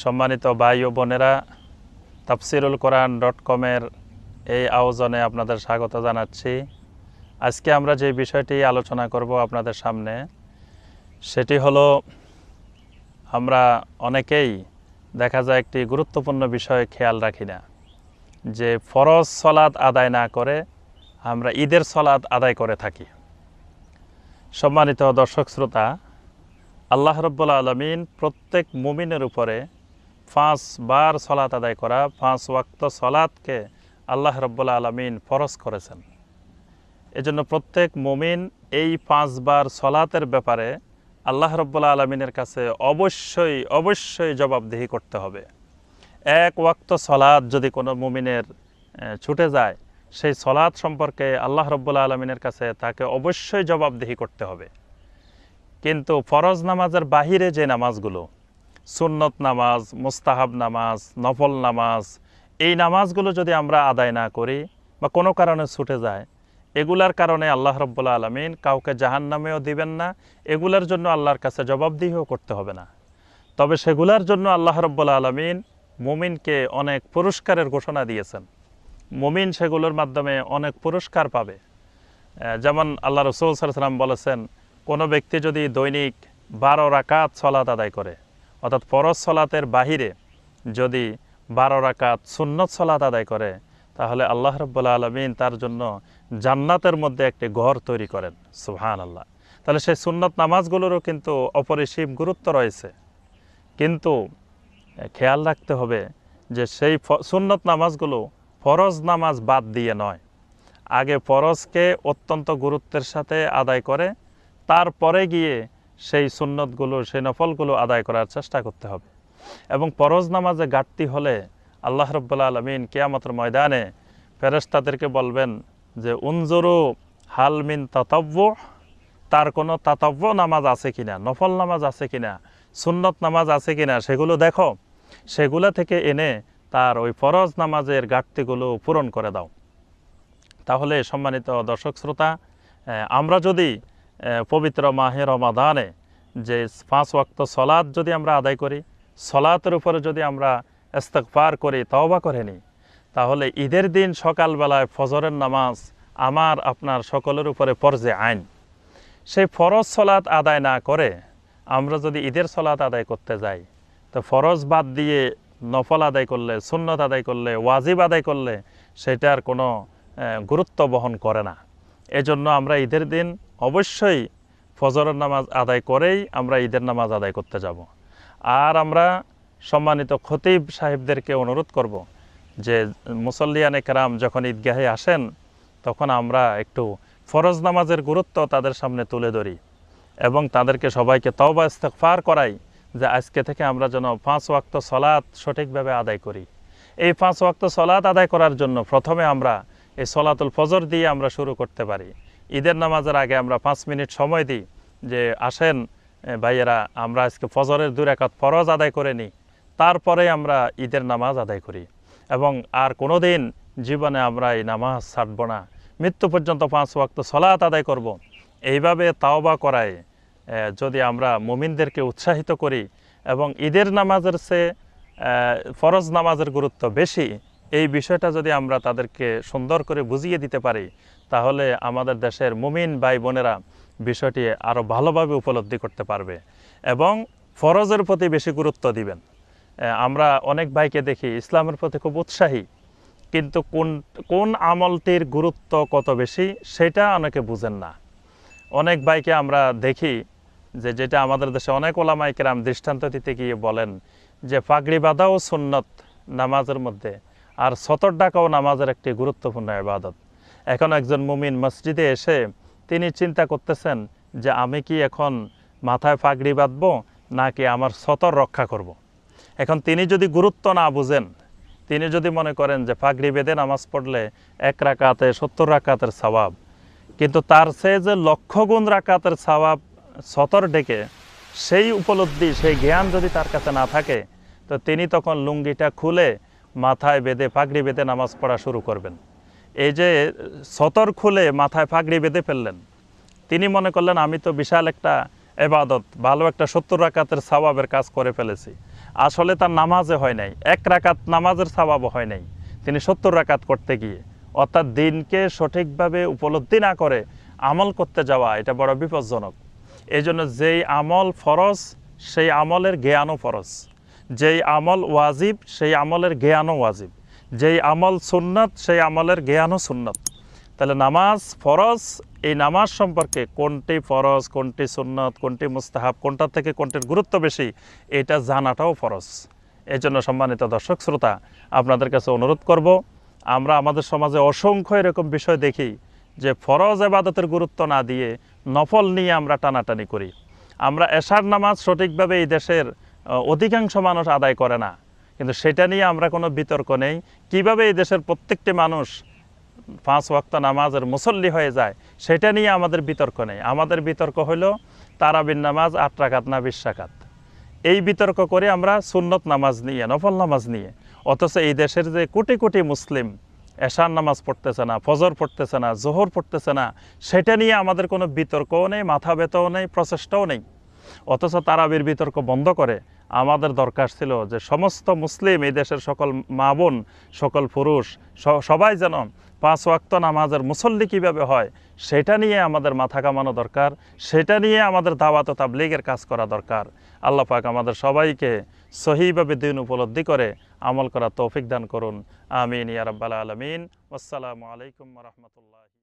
সম্মানিত ভাই ও বোনেরা, তাফসিরুল কোরআন ডট কমের এই আয়োজনে আপনাদের স্বাগত জানাচ্ছি। আজকে আমরা যে বিষয়টি আলোচনা করব আপনাদের সামনে, সেটি হলো, আমরা অনেকেই দেখা যায় একটি গুরুত্বপূর্ণ বিষয় খেয়াল রাখি না। যে ফরজ সলাদ আদায় না করে আমরা ঈদের সলাদ আদায় করে থাকি। সম্মানিত দর্শক শ্রোতা, আল্লাহ রব্বুল্লা আলমিন প্রত্যেক মুমিনের উপরে পাঁচ বার সলাত আদায় করা, পাঁচ ওয়াক্ত সলাদকে আল্লাহ রব্বুল্লা আলমিন ফরজ করেছেন। এজন্য প্রত্যেক মুমিন এই পাঁচবার সলাতের ব্যাপারে আল্লাহ রব্বুল্লা আলমিনের কাছে অবশ্যই অবশ্যই জবাবদিহি করতে হবে। এক ওয়াক্ত সলাদ যদি কোনো মুমিনের ছুটে যায়, সেই সলাদ সম্পর্কে আল্লাহ রব্বুল্লা আলমিনের কাছে তাকে অবশ্যই জবাবদিহি করতে হবে। কিন্তু ফরজ নামাজের বাহিরে যে নামাজগুলো, সুন্নত নামাজ, মুস্তাহাব নামাজ, নফল নামাজ, এই নামাজগুলো যদি আমরা আদায় না করি বা কোনো কারণে ছুটে যায়, এগুলার কারণে আল্লাহ রব্বুল্লা আলমিন কাউকে জাহান নামেও দিবেন না, এগুলার জন্য আল্লাহর কাছে জবাবদিহিও করতে হবে না। তবে সেগুলার জন্য আল্লাহ রব্বুল্লা আলমিন মুমিনকে অনেক পুরস্কারের ঘোষণা দিয়েছেন। মুমিন সেগুলোর মাধ্যমে অনেক পুরস্কার পাবে। যেমন আল্লাহ রসুল সাল্লাম বলেছেন, কোনো ব্যক্তি যদি দৈনিক বারো রাকাত সলাত আদায় করে, অর্থাৎ ফরজ সলাতের বাহিরে যদি বারো রাকাত সুন্নত সলাত আদায় করে, তাহলে আল্লাহ রব্বুল্লা আলমিন তার জন্য জান্নাতের মধ্যে একটি ঘর তৈরি করেন। সুহান আল্লাহ তাহলে সেই সুন্নত নামাজগুলোরও কিন্তু অপরিসীম গুরুত্ব রয়েছে। কিন্তু খেয়াল রাখতে হবে যে সেই সুন্নত নামাজগুলো ফরজ নামাজ বাদ দিয়ে নয়। আগে ফরজকে অত্যন্ত গুরুত্বের সাথে আদায় করে, তারপরে গিয়ে সেই সুন্নতগুলো, সেই নফলগুলো আদায় করার চেষ্টা করতে হবে। এবং ফরজ নামাজে ঘাটতি হলে আল্লাহ রব্বুল্লা আলমিন কিয়ামতের ময়দানে ফেরেশতাদেরকে বলবেন যে, উনজরু হালমিন তাতব্য তার কোনো তাতব্য নামাজ আছে কিনা, নফল নামাজ আছে কিনা, সুন্নত নামাজ আছে কিনা, সেগুলো দেখো। সেগুলো থেকে এনে তার ওই ফরজ নামাজের ঘাটতিগুলো পূরণ করে দাও। তাহলে সম্মানিত দর্শক শ্রোতা আমরা যদি পবিত্র মাহে রমাদানে যে পাঁচ ওয়াক্ত সলাদ যদি আমরা আদায় করি, সলাতের উপরে যদি আমরা ইস্তেকফার করি, তওবা করে নিই, তাহলে ঈদের দিন সকালবেলায় ফজরের নামাজ আমার, আপনার সকলের উপরে পর্যে আইন। সেই ফরজ সলাৎ আদায় না করে আমরা যদি ঈদের সলাৎ আদায় করতে যাই তো ফরজ বাদ দিয়ে নফল আদায় করলে, সুন্নত আদায় করলে, ওয়াজিব আদায় করলে সেটার কোনো গুরুত্ব বহন করে না। এজন্য আমরা ঈদের দিন অবশ্যই ফজরের নামাজ আদায় করেই আমরা ঈদের নামাজ আদায় করতে যাব। আর আমরা সম্মানিত খতিব সাহেবদেরকে অনুরোধ করব যে, মুসল্লিয়ানে কেরাম যখন ঈদগাহে আসেন, তখন আমরা একটু ফরজ নামাজের গুরুত্ব তাদের সামনে তুলে ধরি এবং তাদেরকে সবাইকে তওবা ইস্তেগফার করাই যে আজকে থেকে আমরা যেন পাঁচ ওয়াক্ত সলাৎ সঠিকভাবে আদায় করি। এই পাঁচ ওয়াক্ত সলাৎ আদায় করার জন্য প্রথমে আমরা এই সলাতুল ফজর দিয়ে আমরা শুরু করতে পারি। ঈদের নামাজের আগে আমরা পাঁচ মিনিট সময় দিই যে, আসেন ভাইয়েরা, আমরা আজকে ফজরের দু রাকাত ফরজ আদায় করে নিই। তারপরে আমরা ঈদের নামাজ আদায় করি। এবং আর কোনো দিন জীবনে আমরা এই নামাজ ছাড়ব না। মৃত্যু পর্যন্ত পাঁচ ওয়াক্ত সলাৎ আদায় করব। এইভাবে তাওবা করায় যদি আমরা মুমিনদেরকে উৎসাহিত করি এবং ঈদের নামাজের এ, ফরজ নামাজের গুরুত্ব বেশি এই বিষয়টা যদি আমরা তাদেরকে সুন্দর করে বুঝিয়ে দিতে পারি তাহলে আমাদের দেশের মুমিন ভাই বোনেরা বিষয়টি আরও ভালোভাবে উপলব্ধি করতে পারবে এবং ফরজের প্রতি বেশি গুরুত্ব দিবেন। আমরা অনেক ভাইকে দেখি ইসলামের প্রতি খুব উৎসাহী কিন্তু কোন কোন আমলটির গুরুত্ব কত বেশি সেটা অনেকে বুঝেন না। অনেক ভাইকে আমরা দেখি যে যেটা আমাদের দেশে অনেক ওলামাই কেরাম দৃষ্টান্ত দিতে গিয়ে বলেন যে পাগড়ি বাঁধাও সুন্নত নামাজের মধ্যে আর সতর ডাকাও নামাজের একটি গুরুত্বপূর্ণ ইবাদত এখন একজন মুমিন মসজিদে এসে তিনি চিন্তা করতেছেন যে আমি কি এখন মাথায় পাগড়ি বাঁধবো নাকি আমার সতর রক্ষা করব। এখন তিনি যদি গুরুত্ব না বুঝেন, তিনি যদি মনে করেন যে পাগড়ি বেঁধে নামাজ পড়লে এক রাকাতে সত্তর রাকাতের সবাব কিন্তু তার সে যে লক্ষ গুণ রাকাতের সবাব সতর ডেকে সেই উপলব্ধি, সেই জ্ঞান যদি তার কাছে না থাকে, তো তিনি তখন লুঙ্গিটা খুলে মাথায় বেঁধে পাগড়ি বেঁধে নামাজ পড়া শুরু করবেন। এই যে সতর খুলে মাথায় পাগড়ি বেঁধে ফেললেন, তিনি মনে করলেন, আমি তো বিশাল একটা এবাদত, ভালো একটা সত্তর রাকাতের সওয়াবের কাজ করে ফেলেছি। আসলে তার নামাজে হয় নাই, এক রাকাত নামাজের সওয়াবও হয় নাই। তিনি সত্তর রাকাত করতে গিয়ে, অর্থাৎ দিনকে সঠিকভাবে উপলব্ধি না করে আমল করতে যাওয়া, এটা বড় বিপজ্জনক। এই জন্য যেই আমল ফরজ, সেই আমলের জ্ঞানও ফরজ। যেই আমল ওয়াজিব, সেই আমলের জ্ঞানও ওয়াজিব। যেই আমল সুন্নত, সেই আমলের জ্ঞানও সুন্নত। তাহলে নামাজ ফরজ, এই নামাজ সম্পর্কে কোনটি ফরজ, কোনটি সুন্নত, কোনটি মুস্তাহাব, কোনটার থেকে কোনটির গুরুত্ব বেশি, এটা জানাটাও ফরজ। এই জন্য সম্মানিত দর্শক শ্রোতা, আপনাদের কাছে অনুরোধ করব, আমরা আমাদের সমাজে অসংখ্য এরকম বিষয় দেখি যে ফরজ এবাদতের গুরুত্ব না দিয়ে নফল নিয়ে আমরা টানাটানি করি। আমরা এশার নামাজ সঠিকভাবে এই দেশের অধিকাংশ মানুষ আদায় করে না। কিন্তু সেটা নিয়ে আমরা কোনো বিতর্ক নেই। কীভাবে এই দেশের প্রত্যেকটি মানুষ পাঁচ ওয়াক্ত নামাজের মুসল্লি হয়ে যায়, সেটা নিয়ে আমাদের বিতর্ক নেই। আমাদের বিতর্ক হলো তারাবিন নামাজ আট না বিশ রাকাত। এই বিতর্ক করে আমরা সুন্নত নামাজ নিয়ে, নফল নামাজ নিয়ে, অথচ এই দেশের যে কোটি কোটি মুসলিম এশার নামাজ পড়তেছে না, ফজর পড়তেছে না, জোহর পড়তেছে না, সেটা নিয়ে আমাদের কোনো বিতর্কও নেই, মাথা ব্যথাও নেই, প্রচেষ্টাও নেই। অথচ তারাবির বিতর্ক বন্ধ করে। আমাদের দরকার ছিল যে সমস্ত মুসলিম এই দেশের সকল মা বোন, সকল পুরুষ সবাই যেন পাঁচ ওয়াক্ত নামাজের মুসল্লি কীভাবে হয়, সেটা নিয়ে আমাদের মাথা কামানো দরকার, সেটা নিয়ে আমাদের দাওয়াত তাবলিগের কাজ করা দরকার। আল্লাহ পাক আমাদের সবাইকে সহিভাবে দিন উপলব্ধি করে আমল করা তৌফিক দান করুন। আমিন ইয়ারাব্বাল আলামিন। আসসালামু আলাইকুম রহমতুল্লাহ।